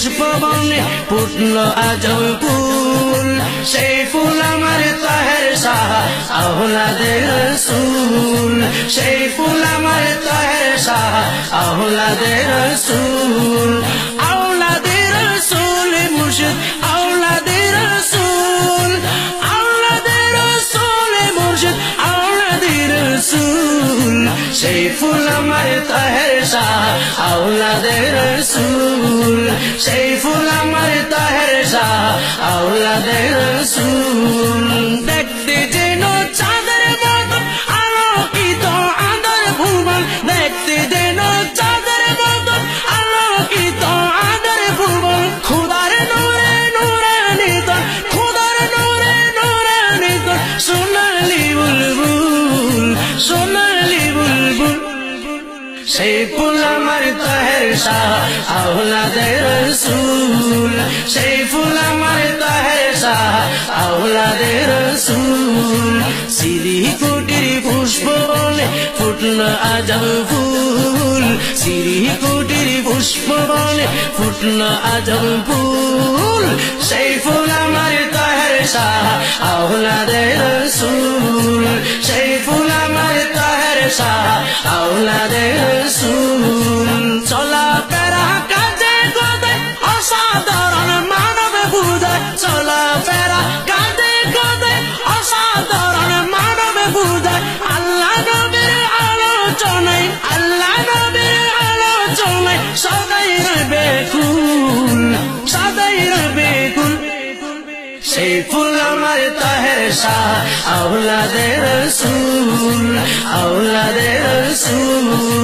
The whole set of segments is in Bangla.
পুষ্প বনে ফুটল আজম ফুল সেই ফুল আমার তাহের শাহ আহলাদের রসুল। সেই ফুল আমার তাহের শাহ আহলাদের রসুল। আওলাদের রসুল মুর্শিদ আওলাদের রসুল। আওলাদের রসুল মুর্শিদ আওলাদের রসুল। সেই ফুল আমার তাহের শাহ আওলাদের রসুল সেই ফুল আমার তাহের শাহ আউলাদের রসুল। সেই ফুল আমার তাহের শাহ আহলাদের রসুল। সেই ফুল আমার তাহের শাহ আহলাদের রসুল। সিরি কুটির পুষ্প বলে ফুটল আজম ফুল। সিরি কুটির পুষ্প বলে ফুটল আজম ফুল। সেই ফুল আমার তাহের শাহ আহলাদের রসুল। সেই ফুল আমার তাহের শাহ আহলাদের বুঝায় চলা পেরা কাজে গোদে অসাধারণ মানব বুঝায় আল্লাহ নবীর আলোচনায়, আল্লাহ নবীর আলোচনায় সদাই রবে কুল সদাই রবে কুল সেই ফুল আমার তাহের শাহ আওলাদের রসুল।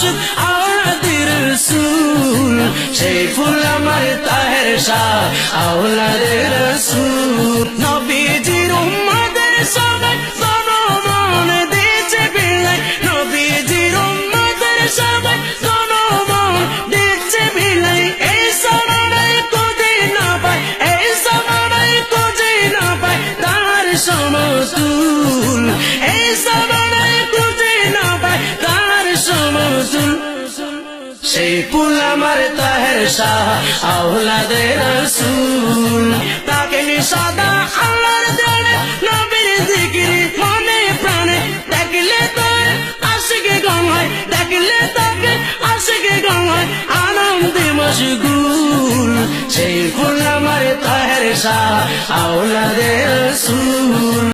মুর্শিদ আওলাদের রসুল সেই ফুল আমার তাহের শাহ আওলাদের রসুল। নবীজির সেই ফুল আমার তাহের শাহ আহলাদের রসুল। তাকে নিষাদা আল্লাহর জানে নবীর জিকিরি মনে প্রাণে। দেখলে তোর আশিকে গম হয় দেখলে তাকে আশিকে গম হয় আনন্দে মশগুল। সেই ফুল আমার তাহের শাহ আওলাদের রসুল।